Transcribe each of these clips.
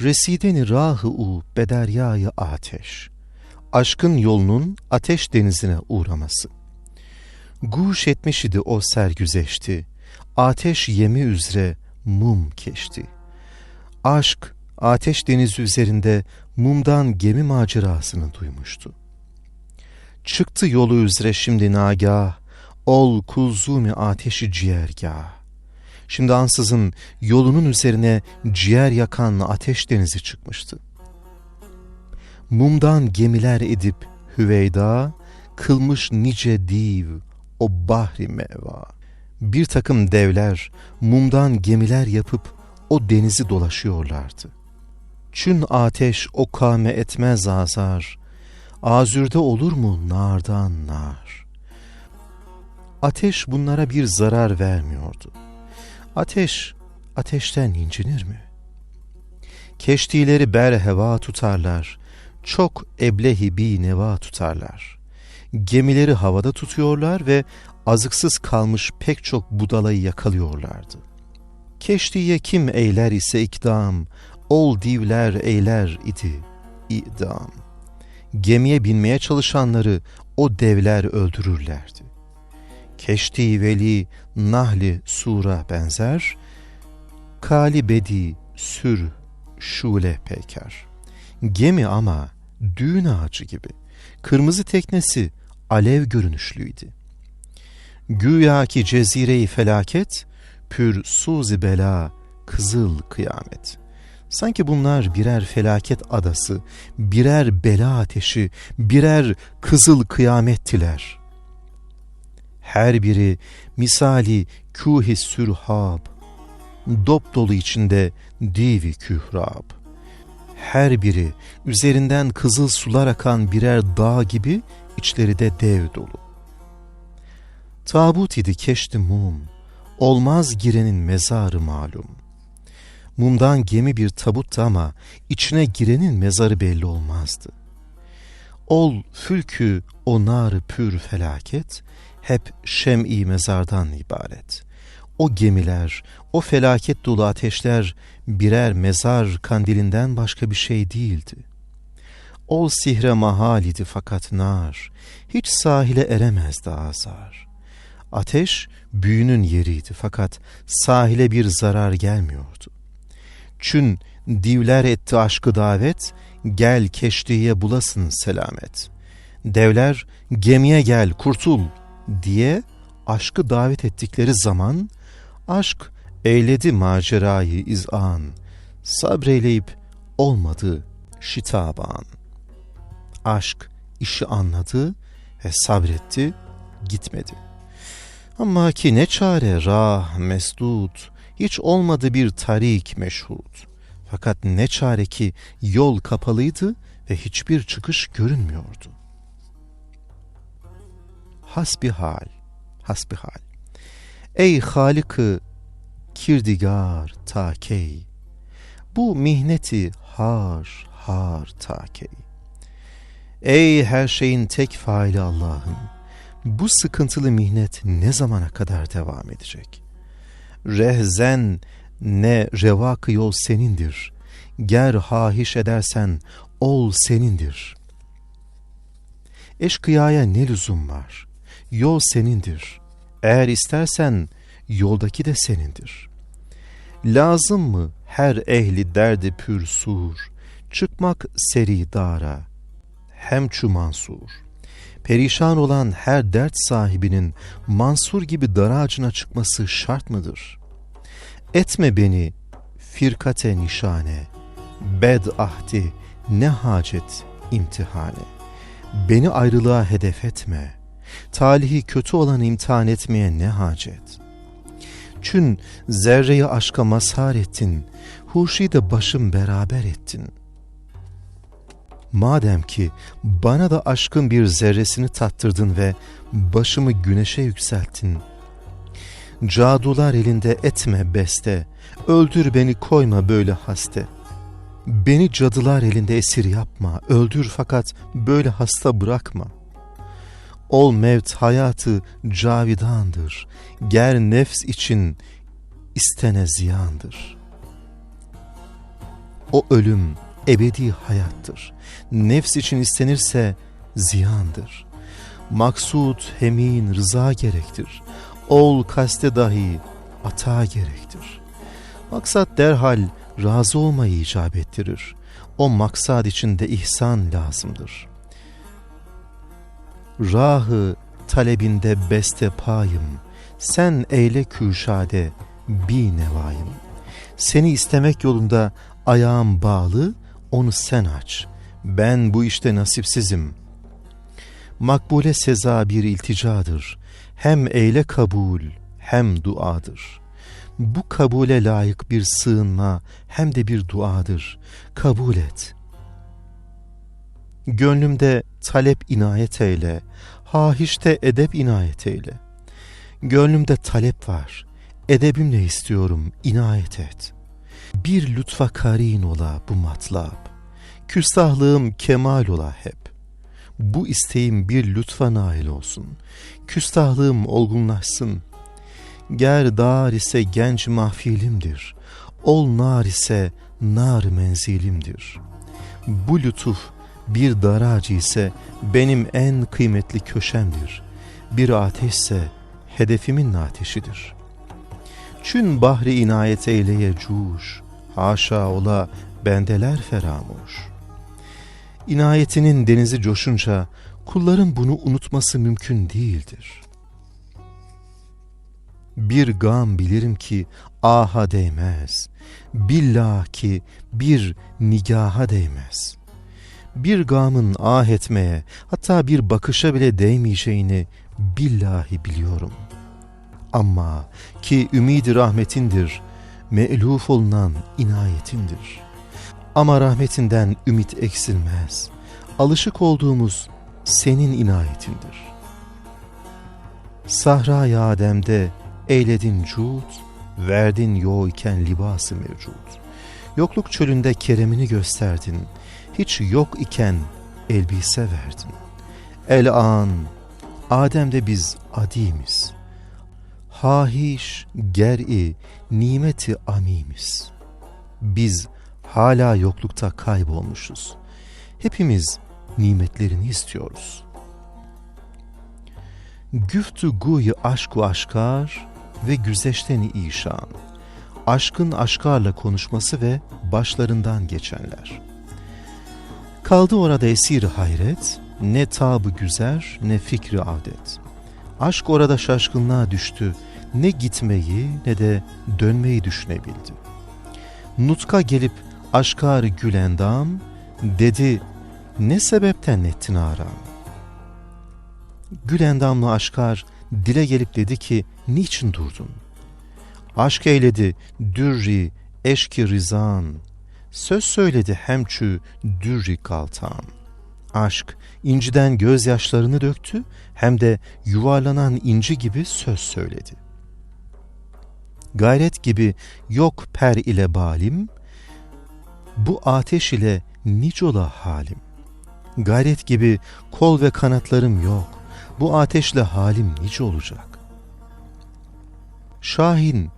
Resideni rahı u bederyayı ateş. Aşkın yolunun ateş denizine uğraması. Guş etmiş idi o sergüzeşti. Ateş yemi üzere mum keşti. Aşk ateş denizi üzerinde mumdan gemi macerasını duymuştu. Çıktı yolu üzere şimdi nagah, ol kuzumi ateşi ciğergah. Şimdi ansızın yolunun üzerine ciğer yakan ateş denizi çıkmıştı. Mumdan gemiler edip Hüveyda, kılmış nice div o bahri meva. Bir takım devler mumdan gemiler yapıp o denizi dolaşıyorlardı. Çün ateş o kame etmez azar, azürde olur mu nardan nar? Ateş bunlara bir zarar vermiyordu. Ateş, ateşten incinir mi? Keştileri ber heva tutarlar, çok eblehi bi neva tutarlar. Gemileri havada tutuyorlar ve azıksız kalmış pek çok budalayı yakalıyorlardı. Keştiye kim eyler ise ikdam, ol divler eyler idi idam. Gemiye binmeye çalışanları o devler öldürürlerdi. Keşti veli nahli sura benzer, kali bedi sür şule peyker. Gemi ama düğün ağacı gibi, kırmızı teknesi alev görünüşlüydü. Güya ki cezire-i felaket, pür suzi bela, kızıl kıyamet. Sanki bunlar birer felaket adası, birer bela ateşi, birer kızıl kıyamettiler. Her biri misali kühi sürhab, dop dolu içinde divi kührab. Her biri üzerinden kızıl sular akan birer dağ gibi içleri de dev dolu. Tabut idi keşti mum, olmaz girenin mezarı malum. Mumdan gemi bir tabuttu ama içine girenin mezarı belli olmazdı. Ol fülkü o narı pür felaket, hep şem'i mezardan ibaret. O gemiler, o felaket dolu ateşler birer mezar kandilinden başka bir şey değildi. Ol sihre mahal idi fakat nar, hiç sahile eremezdi azar. Ateş büyünün yeriydi fakat sahile bir zarar gelmiyordu. Çün divler etti aşkı davet, gel keştiye bulasın selamet. Devler gemiye gel kurtul diye aşkı davet ettikleri zaman aşk eyledi macerayı izan, sabreyleyip olmadı şitaban. Aşk işi anladı ve sabretti, gitmedi. Ama ki ne çare rah mesdud, hiç olmadı bir tarik meşhud. Fakat ne çare ki yol kapalıydı ve hiçbir çıkış görünmüyordu. Hasbihal, hasbihal. Ey Halık'ı kirdigar takey. Bu mihneti har har takey. Ey her şeyin tek faili Allah'ım. Bu sıkıntılı mihnet ne zamana kadar devam edecek? Rehzen ne revakı yol senindir. Ger hahiş edersen ol senindir. Eşkıyaya ne lüzum var? Yol senindir. Eğer istersen yoldaki de senindir. Lazım mı her ehli derdi pür sur, çıkmak seri dara, hem çu mansur. Perişan olan her dert sahibinin Mansur gibi dar ağacına çıkması şart mıdır? Etme beni firkate nişane, bed ahdi ne hacet imtihane. Beni ayrılığa hedef etme, talihi kötü olan imtihan etmeye ne hacet? Çün zerreyi aşka mazhar ettin, huşi de başım beraber ettin.'' Madem ki bana da aşkın bir zerresini tattırdın ve başımı güneşe yükselttin. Cadular elinde etme beste, öldür beni koyma böyle haste. Beni cadılar elinde esir yapma, öldür fakat böyle hasta bırakma. Ol mevt hayatı cavidandır, ger nefs için istene ziyandır. O ölüm ebedi hayattır. Nefs için istenirse ziyandır. Maksud hemin rıza gerektir. Ol kaste dahi ata gerektir. Maksat derhal razı olmayı icap ettirir. O maksad içinde ihsan lazımdır. Rahı talebinde beste payım, sen eyle küşade bi nevayım. Seni istemek yolunda ayağım bağlı, onu sen aç. Ben bu işte nasipsizim. Makbule seza bir ilticadır. Hem eyle kabul, hem duadır. Bu kabule layık bir sığınma, hem de bir duadır. Kabul et. Gönlümde talep inayet eyle, hahişte edep inayet eyle. Gönlümde talep var, edebimle istiyorum, inayet et. Bir lütfa karin ola bu matlab, küstahlığım kemal ola hep. Bu isteğim bir lütfa nail olsun, küstahlığım olgunlaşsın. Ger dar ise genç mahfilimdir, ol nar ise nar menzilimdir. Bu lütuf bir daracı ise benim en kıymetli köşemdir. Bir ateşse hedefimin ateşidir. Çün bahri inayet eyleye cuş, haşa ola bendeler feramuş. İnayetinin denizi coşunca kulların bunu unutması mümkün değildir. Bir gam bilirim ki aha değmez, billah ki bir nigaha değmez. Bir gamın ah etmeye, hatta bir bakışa bile değmeyeceğini billahi biliyorum. Ama ki ümidi rahmetindir, me'luf olunan inayetindir. Ama rahmetinden ümit eksilmez. Alışık olduğumuz senin inayetindir. Sahra-i Adem'de eyledin cud, verdin yo iken libası mevcud. Yokluk çölünde keremini gösterdin, hiç yok iken elbise verdin. El an, Adem'de biz adimiz. Hahiş, ger'i, nimeti amimiz. Biz hala yoklukta kaybolmuşuz. Hepimiz nimetlerini istiyoruz. Güftü guyu aşku aşkar ve güzeşteni işan. Aşkın aşkarla konuşması ve başlarından geçenler. Kaldı orada esir hayret, ne tabı güzer ne fikri adet. Aşk orada şaşkınlığa düştü, ne gitmeyi ne de dönmeyi düşünebildi. Nutka gelip aşkar gülendam, dedi ne sebepten ettin aram? Gülendamlı aşkar dile gelip dedi ki niçin durdun? Aşk eyledi dürri eşki rizan, söz söyledi hemçü dürri kaltan. Aşk inciden gözyaşlarını döktü hem de yuvarlanan inci gibi söz söyledi. Gayret gibi yok per ile balim, bu ateş ile nicola halim. Gayret gibi kol ve kanatlarım yok, bu ateşle halim nice olacak. Şahin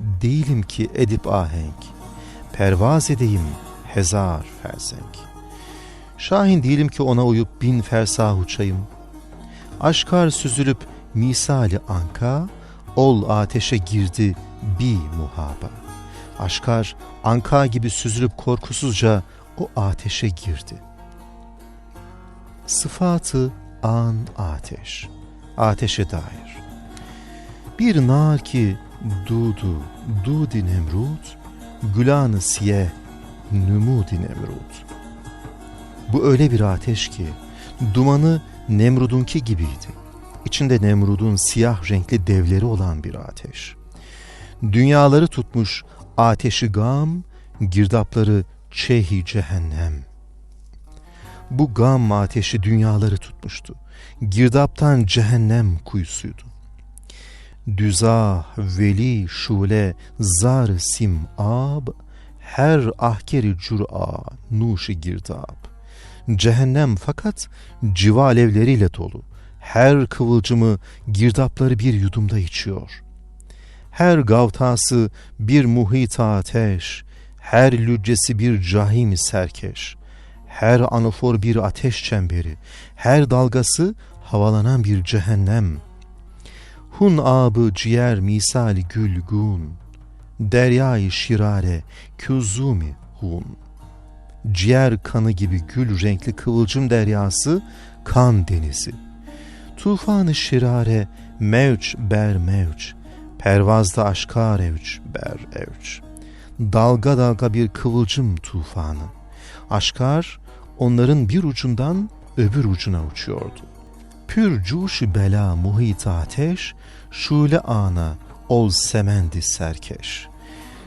değilim ki edip ahenk, pervaz edeyim hezar fersenk. Şahin değilim ki ona uyup bin fersah uçayım. Aşkar süzülüp misali anka, ol ateşe girdi bi muhaba. Aşkar anka gibi süzülüp korkusuzca o ateşe girdi. Sıfatı an ateş, ateşe dair. Bir nar ki dudu, dudi nemrut, gülanı siye, numudi nemrut. Bu öyle bir ateş ki dumanı Nemrud'unki gibiydi. İçinde Nemrud'un siyah renkli devleri olan bir ateş. Dünyaları tutmuş ateşi gam, girdapları çehi cehennem. Bu gam ateşi dünyaları tutmuştu. Girdaptan cehennem kuyusuydu. Düzah, veli, şule, zar, sim, ab, her ahkeri cura, nuşi girdap. Cehennem fakat civa alevleriyle dolu. Her kıvılcımı girdapları bir yudumda içiyor. Her gavtası bir muhit ateş, her lüccesi bir cahim serkeş, her anafor bir ateş çemberi, her dalgası havalanan bir cehennem. Hun abı ciğer misali gülgun, deryayı şirare küzumi hun. Ciğer kanı gibi gül renkli kıvılcım deryası kan denizi. Tufanı şirare mevç ber mevç, pervazda aşkar evç ber evç. Dalga dalga bir kıvılcım tufanı. Aşkar onların bir ucundan öbür ucuna uçuyordu. Pür cuşu bela muhit ateş, şule ana ol semendi serkeş.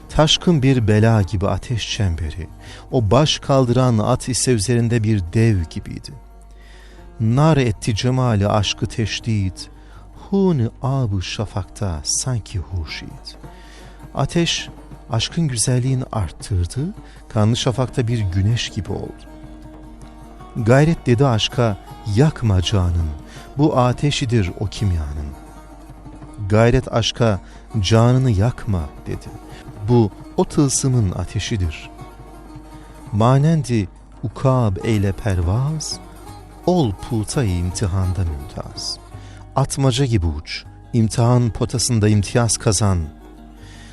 Taşkın bir bela gibi ateş çemberi, o baş kaldıran at ise üzerinde bir dev gibiydi. Nar etti cemali aşkı teşdid, huni abu şafakta sanki huşid. Ateş aşkın güzelliğini arttırdı, kanlı şafakta bir güneş gibi oldu. Gayret dedi aşka, yakma canım, bu ateşidir o kimyanın. Gayret aşka, canını yakma dedi. Bu o tılsımın ateşidir. Manendi ukab eyle pervaz, ol putayı imtihanda mümtaz. Atmaca gibi uç, imtihan potasında imtiyaz kazan.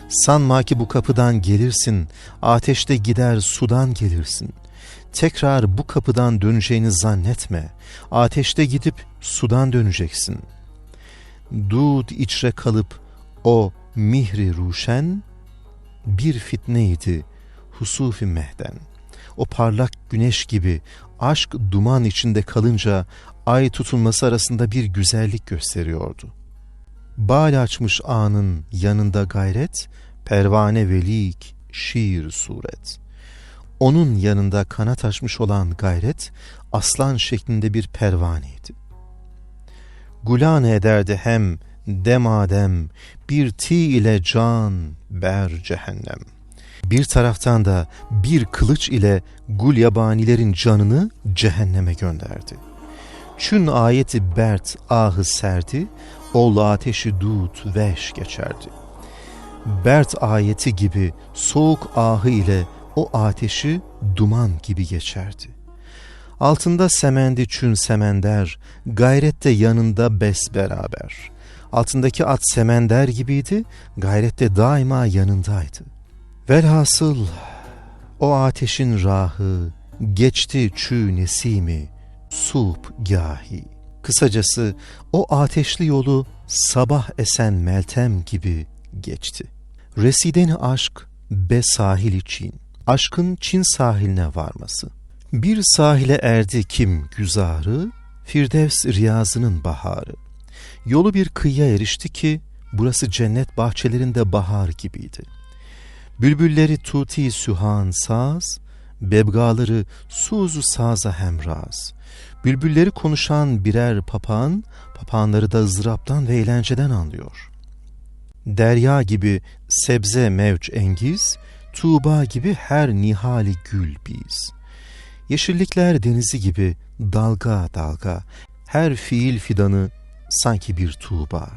Sanma ki bu kapıdan gelirsin, ateşte gider sudan gelirsin. Tekrar bu kapıdan döneceğini zannetme, ateşte gidip sudan döneceksin. Dud içre kalıp o mihri ruşen, bir fitneydi husufi mehden. O parlak güneş gibi aşk duman içinde kalınca ay tutulması arasında bir güzellik gösteriyordu. Bal açmış anın yanında gayret, pervane velik, şiir suret. Onun yanında kanat açmış olan gayret, aslan şeklinde bir pervaneydi. Gulan ederdi hem demadem, bir ti ile can ber cehennem. Bir taraftan da bir kılıç ile gul yabanilerin canını cehenneme gönderdi. Çün ayeti bert ahı serdi, ol ateşi dut veş geçerdi. Bert ayeti gibi soğuk ahı ile o ateşi duman gibi geçerdi. Altında semendi çün semender, gayrette yanında bes beraber. Altındaki at semender gibiydi, gayrette daima yanındaydı. Velhasıl o ateşin rahı, geçti çü nesimi, sup gahi. Kısacası o ateşli yolu sabah esen meltem gibi geçti. Resideni aşk be sahil için, aşkın Çin sahiline varması. Bir sahile erdi kim güzarı, Firdevs riyazının baharı. Yolu bir kıyıya erişti ki, burası cennet bahçelerinde bahar gibiydi. Bülbülleri tuti sühan saz, bebgaları suzu saza hemraz. Bülbülleri konuşan birer papağan, papağanları da ızdıraptan ve eğlenceden anlıyor. Derya gibi sebze mevç engiz, Tuğba gibi her nihali gül biz. Yeşillikler denizi gibi dalga dalga, her fiil fidanı sanki bir tuğba.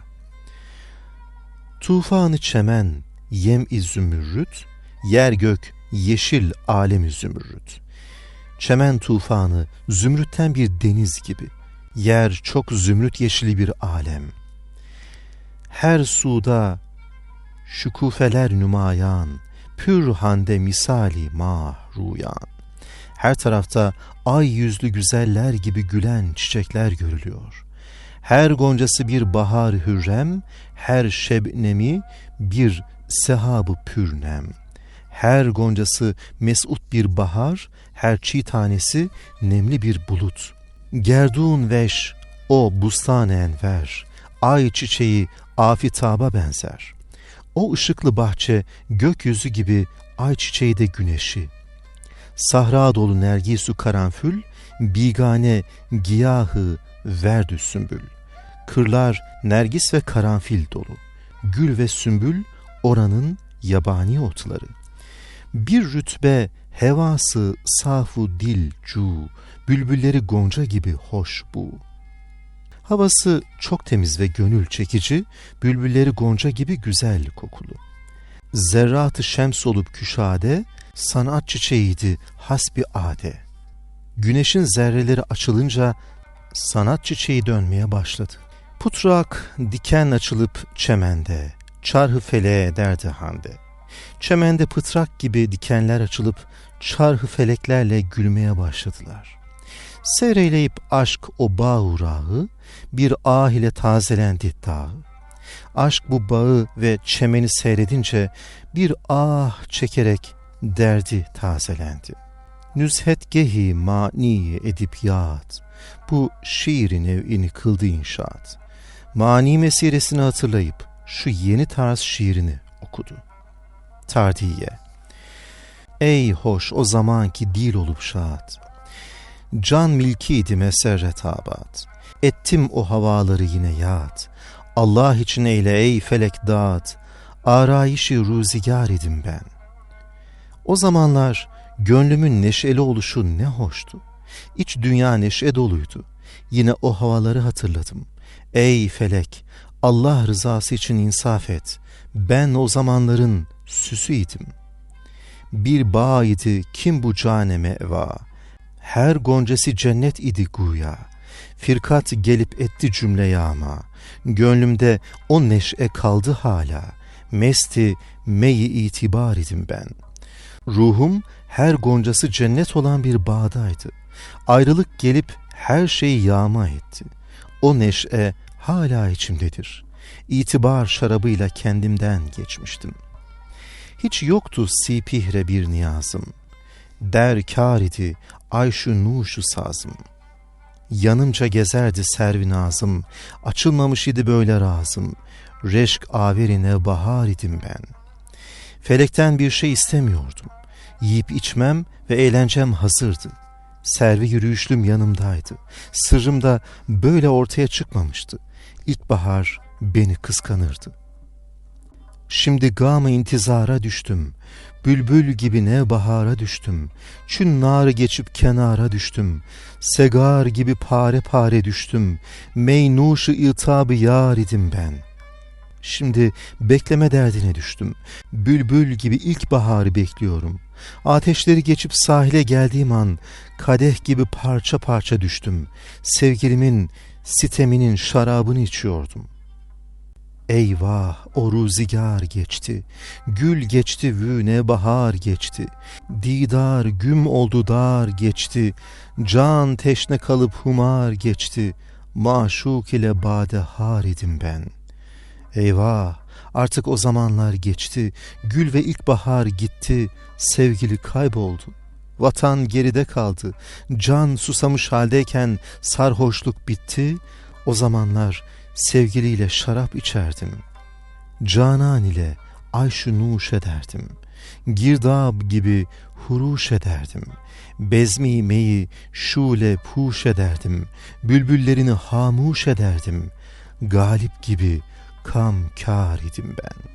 Tufanı çemen, yem-i zümürrüt, yer gök yeşil alemi zümrüt. Çemen tufanı zümrütten bir deniz gibi, yer çok zümrüt yeşili bir alem. Her suda şükufeler nümayan, pür hande misali mahruyan. Her tarafta ay yüzlü güzeller gibi gülen çiçekler görülüyor. Her goncası bir bahar hürrem, her şebnemi bir sehabı pürnem. Her goncası mesut bir bahar, her çiğ tanesi nemli bir bulut. Gerdun veş, o bustan enver, ay çiçeği afitaba benzer. O ışıklı bahçe gökyüzü gibi ay çiçeği de güneşi. Sahra dolu nergisu karanfül, bigane giyahı verdü sümbül. Kırlar nergis ve karanfil dolu. Gül ve sümbül oranın yabani otları. Bir rütbe hevası safu dil cu, bülbülleri gonca gibi hoş bu. Havası çok temiz ve gönül çekici, bülbülleri gonca gibi güzel kokulu. Zerratı şems olup küşade, sanat çiçeğiydi hasbi ade. Güneşin zerreleri açılınca sanat çiçeği dönmeye başladı. Putrak diken açılıp çemende, çarhı feleğe derdi hande. Çemende pıtrak gibi dikenler açılıp çarhı feleklerle gülmeye başladılar. Seyreyleyip aşk o bağ urağı, bir ah ile tazelendi dağı. Aşk bu bağı ve çemeni seyredince bir ah çekerek derdi tazelendi. Nüzhetgehi mani edip yağat, bu şiirin evini kıldı inşaat. Mani mesiresini hatırlayıp şu yeni tarz şiirini okudu. Tardiye Ey hoş o zamanki dil olup şahat, Can milkiydi meserret abad, Ettim o havaları yine yat, Allah için eyle ey felek dağıt, arayişi ruzigar idim ben. O zamanlar gönlümün neşeli oluşu ne hoştu. İç dünya neşe doluydu. Yine o havaları hatırladım. Ey felek, Allah rızası için insaf et. Ben o zamanların süsüydim. Bir bağ idi kim bu caneme eva. Her goncesi cennet idi guya. Firkat gelip etti cümle yağma. Gönlümde o neşe kaldı hala. Mesti meyi itibar idim ben. Ruhum her goncası cennet olan bir bağdaydı. Ayrılık gelip her şeyi yağma etti. O neşe hala içimdedir. İtibar şarabıyla kendimden geçmiştim. Hiç yoktu sipihre bir niyazım. Der kar idi ayşu nuşu sazım. Yanımca gezerdi servi nazım, açılmamış idi böyle razım. Reşk averine bahar idim ben. Felekten bir şey istemiyordum. Yiyip içmem ve eğlencem hazırdı. Servi yürüyüşlüm yanımdaydı. Sırrım da böyle ortaya çıkmamıştı. İlkbahar beni kıskanırdı. Şimdi gam intizara düştüm. Bülbül gibi ne bahara düştüm. Çün narı geçip kenara düştüm. Segar gibi pare pare düştüm. Meynuşu itabı yar idim ben. Şimdi bekleme derdine düştüm. Bülbül gibi ilkbaharı bekliyorum. Ateşleri geçip sahile geldiğim an kadeh gibi parça parça düştüm. Sevgilimin, siteminin şarabını içiyordum. Eyvah o ruzigar geçti, gül geçti vüne bahar geçti, didar güm oldu dar geçti, can teşne kalıp humar geçti, maşuk ile bade har idim ben. Eyvah artık o zamanlar geçti, gül ve ilkbahar gitti, sevgili kayboldu. Vatan geride kaldı, can susamış haldeyken sarhoşluk bitti, o zamanlar sevgiliyle şarap içerdim. Canan ile ayşu nuş ederdim. Girdab gibi huruş ederdim. Bezmi meyi şule puş ederdim. Bülbüllerini hamuş ederdim. Galip gibi kam kar idim ben.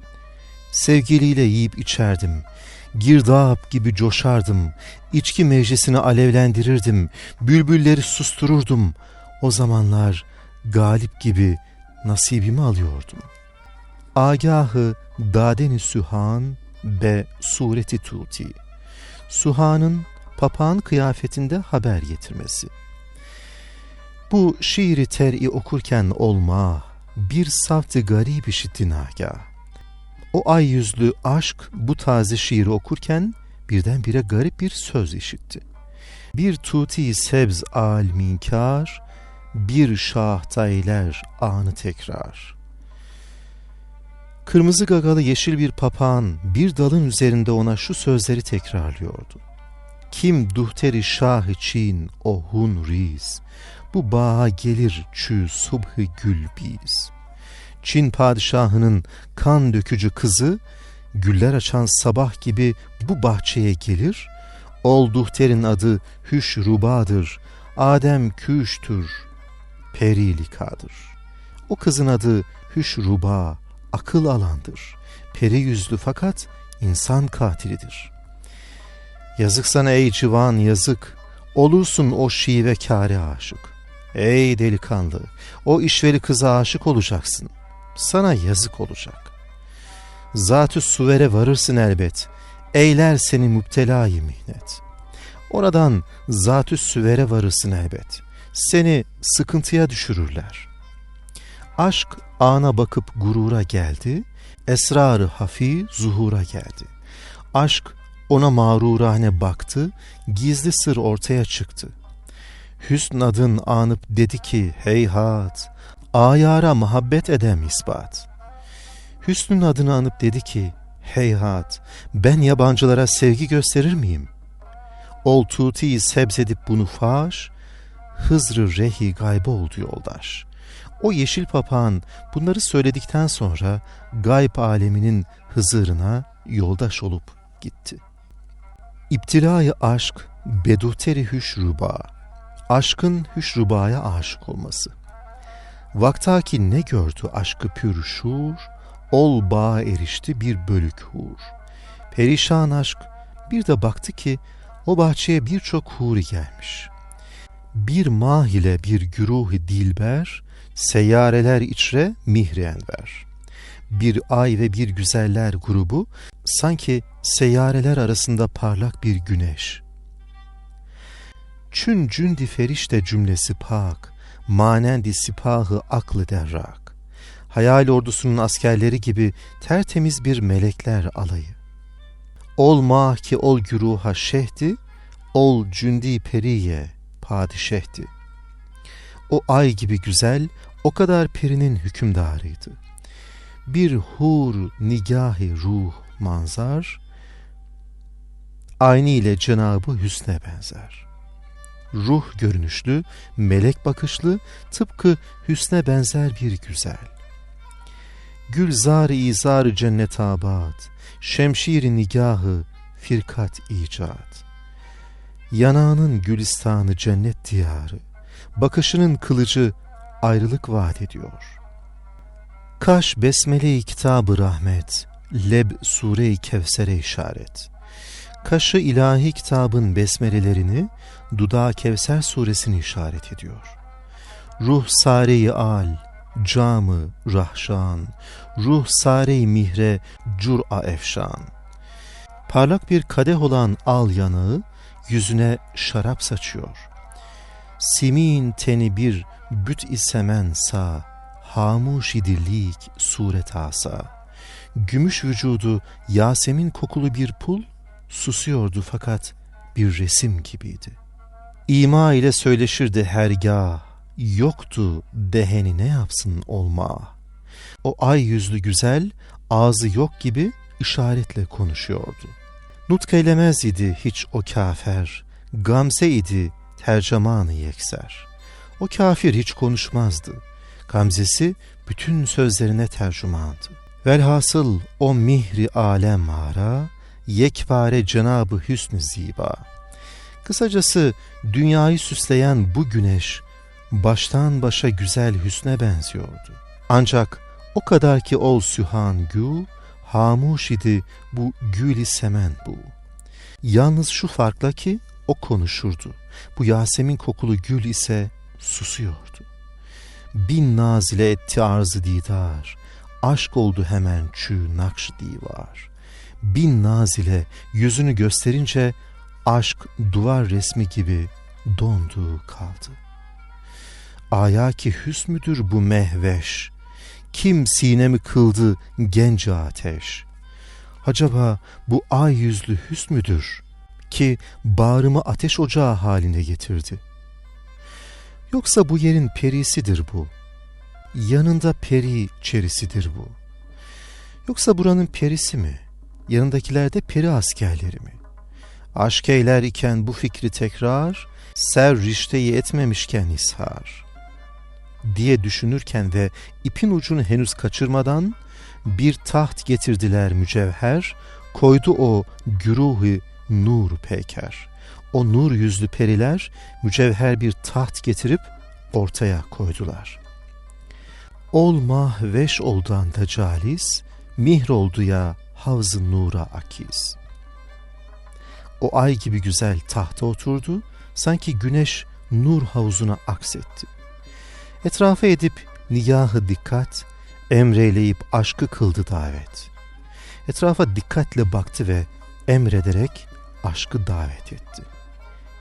Sevgiliyle yiyip içerdim. Girdap gibi coşardım. İçki meclisini alevlendirirdim. Bülbülleri sustururdum. O zamanlar galip gibi nasibimi alıyordum. Agahı dadeni sühan be sureti tuti. Suhan'ın papağan kıyafetinde haber getirmesi. Bu şiiri ter'i okurken olma, bir saftı garip işitti nagah. O ay yüzlü aşk bu taze şiiri okurken birdenbire garip bir söz işitti. Bir tuti sebz al minkar, bir şahtayler anı tekrar. Kırmızı gagalı yeşil bir papağan bir dalın üzerinde ona şu sözleri tekrarlıyordu. Kim duhteri şah için o hun riz, bu bağa gelir çü subhı gül biz. Çin padişahının kan dökücü kızı, güller açan sabah gibi bu bahçeye gelir, ol duhterin adı Hüş Ruba'dır, Adem Küş'tür, Perilikadır. O kızın adı Hüşruba, akıl alandır. Peri yüzlü fakat insan katilidir. Yazık sana ey civan yazık, olursun o şive kâre aşık. Ey delikanlı, o işveli kıza aşık olacaksın. Sana yazık olacak. Zatü suvere varırsın elbet. eyler seni müptelayı mihnet. Oradan zatü süvere varırsın elbet. Seni sıkıntıya düşürürler. Aşk ana bakıp gurura geldi, esrarı hafi zuhura geldi. Aşk ona mağrurane baktı, gizli sır ortaya çıktı. Hüsn adın anıp dedi ki heyhat, ayara muhabbet edem ispat. Hüsnün adını anıp dedi ki heyhat, ben yabancılara sevgi gösterir miyim? Ol tuti sebzedip bunu faş, Hızrı rehi gaybe oldu yoldaş. O yeşil papağan bunları söyledikten sonra gayb aleminin Hızır'ına yoldaş olup gitti. İptilayı aşk beduhteri hüşruba, aşkın hüşrubaya aşık olması. Vaktaki ne gördü aşkı pürşur, ol bağa erişti bir bölük hur. Perişan aşk bir de baktı ki o bahçeye birçok huri gelmiş. Bir mah ile bir güruhi dilber, seyyareler içre mihri enver. Bir ay ve bir güzeller grubu, sanki seyyareler arasında parlak bir güneş. Çün cündi ferişte cümlesi pak, manendi sipahı aklı derrak. Hayal ordusunun askerleri gibi tertemiz bir melekler alayı. Ol mah ki ol güruha şehdi, ol cündi periye padişehti. O ay gibi güzel, o kadar perinin hükümdarıydı. Bir hur nigahi ruh manzar, aynı ile Cenabı Hüsn'e benzer. Ruh görünüşlü, melek bakışlı, tıpkı Hüsn'e benzer bir güzel. Gülzar-ı izar cennet abad, şemşir nigahı firkat icat. Yanağının gülistanı cennet diyarı, bakışının kılıcı ayrılık vaat ediyor. Kaş besmele-i kitabı rahmet, leb sure-i kevsere işaret. Kaşı ilahi kitabın besmelelerini, dudağı Kevser suresini işaret ediyor. Ruh sare-i al, camı rahşan, ruh sare-i mihre cur'a efşan. Parlak bir kadeh olan al yanağı, yüzüne şarap saçıyor. Simin teni bir büt isemen sa, hamuş idirlik suret asa. Gümüş vücudu Yasemin kokulu bir pul, susuyordu fakat bir resim gibiydi. İma ile söyleşirdi hergah, yoktu deheni ne yapsın olma. O ay yüzlü güzel, ağzı yok gibi işaretle konuşuyordu. Nutk eylemez idi hiç o kafer, gamse idi tercümanı yekser. O kafir hiç konuşmazdı. Gamzesi bütün sözlerine tercümandı. Velhasıl o mihri alem mara, yekpare cenabı hüsnü ziba. Kısacası dünyayı süsleyen bu güneş, baştan başa güzel hüsne benziyordu. Ancak o kadar ki ol sühan gül, hamuş idi bu gül semen bu. Yalnız şu farkla ki o konuşurdu. Bu Yasemin kokulu gül ise susuyordu. Bin nazile etti arzı didar, aşk oldu hemen çü nakş divar. Bin nazile yüzünü gösterince aşk duvar resmi gibi dondu kaldı. Aya ki hüs müdür bu mehveş, kim sinemi kıldı genç ateş? Acaba bu ay yüzlü hüs müdür ki bağrımı ateş ocağı haline getirdi? Yoksa bu yerin perisidir bu. Yanında peri çerisidir bu. Yoksa buranın perisi mi? Yanındakilerde peri askerleri mi? Aşk eyler iken bu fikri tekrar, ser rişteyi etmemişken ishar diye düşünürken ve ipin ucunu henüz kaçırmadan bir taht getirdiler mücevher, koydu o güruhu nur peker. O nur yüzlü periler mücevher bir taht getirip ortaya koydular. Ol mahveş oldan da calis, mihr oldu ya havz nura akiz. O ay gibi güzel tahta oturdu, sanki güneş nur havuzuna aksetti. Etrafa edip nigahı dikkat, emreyleyip aşkı kıldı davet. Etrafa dikkatle baktı ve emrederek aşkı davet etti.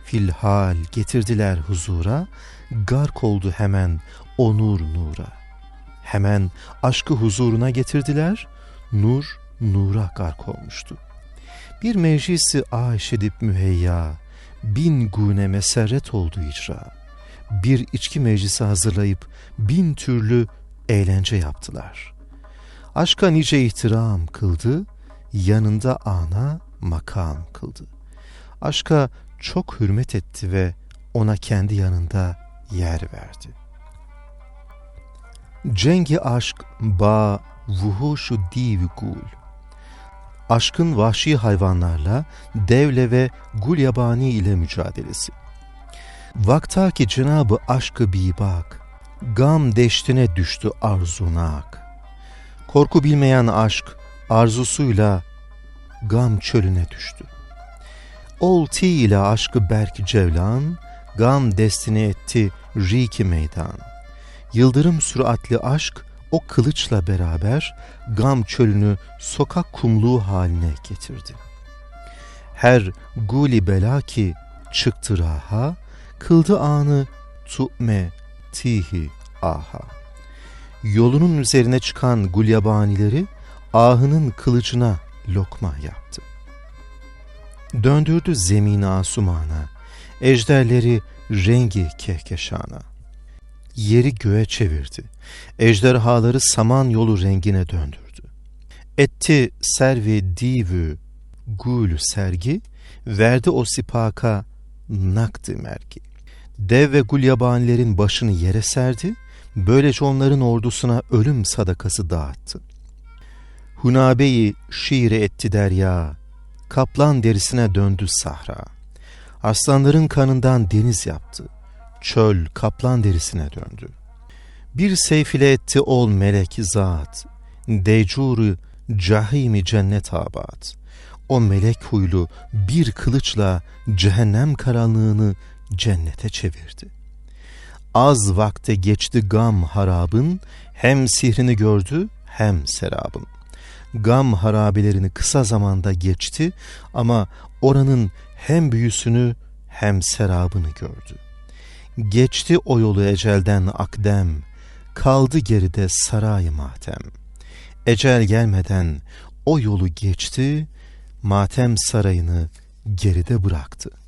Filhal getirdiler huzura, gark oldu hemen onur nura. Hemen aşkı huzuruna getirdiler, nur nura gark olmuştu. Bir meclisi aş edip müheyya, bin gune meserret oldu icra. Bir içki meclisi hazırlayıp bin türlü eğlence yaptılar. Aşka nice ihtiram kıldı, yanında ana makam kıldı. Aşka çok hürmet etti ve ona kendi yanında yer verdi. Cengi aşk ba vuhuşu div gul. Aşkın vahşi hayvanlarla, devle ve gul yabani ile mücadelesi. Vakta ki Cenabı aşkı bak, gam deştine düştü arzunak. Korku bilmeyen aşk arzusuyla gam çölüne düştü. Ol ti ile aşkı berk cevlan, gam destine etti riki meydan. Yıldırım süratli aşk o kılıçla beraber gam çölünü sokak kumluğu haline getirdi. Her guli bela ki çıktı raha, kıldı anı tu'me tihi aha. Yolunun üzerine çıkan gulyabanileri ahının kılıcına lokma yaptı. Döndürdü zemini asumana, ejderleri rengi kehkeşana. Yeri göğe çevirdi, ejderhaları saman yolu rengine döndürdü. Etti servi divü gül sergi, verdi o sipaka nakdi mergi. Dev ve gulyabanilerin başını yere serdi, böylece onların ordusuna ölüm sadakası dağıttı. Hunabeyi şiire etti derya, kaplan derisine döndü sahra. Aslanların kanından deniz yaptı, çöl kaplan derisine döndü. Bir seyf ile etti ol melek zat, decuru cahimi cennet abad. O melek huylu bir kılıçla cehennem karanlığını cennete çevirdi. Az vakte geçti gam harabın, hem sihrini gördü hem serabın. Gam harabelerini kısa zamanda geçti ama oranın hem büyüsünü hem serabını gördü. Geçti o yolu ecelden akdem, kaldı geride saray matem. Ecel gelmeden o yolu geçti, matem sarayını geride bıraktı.''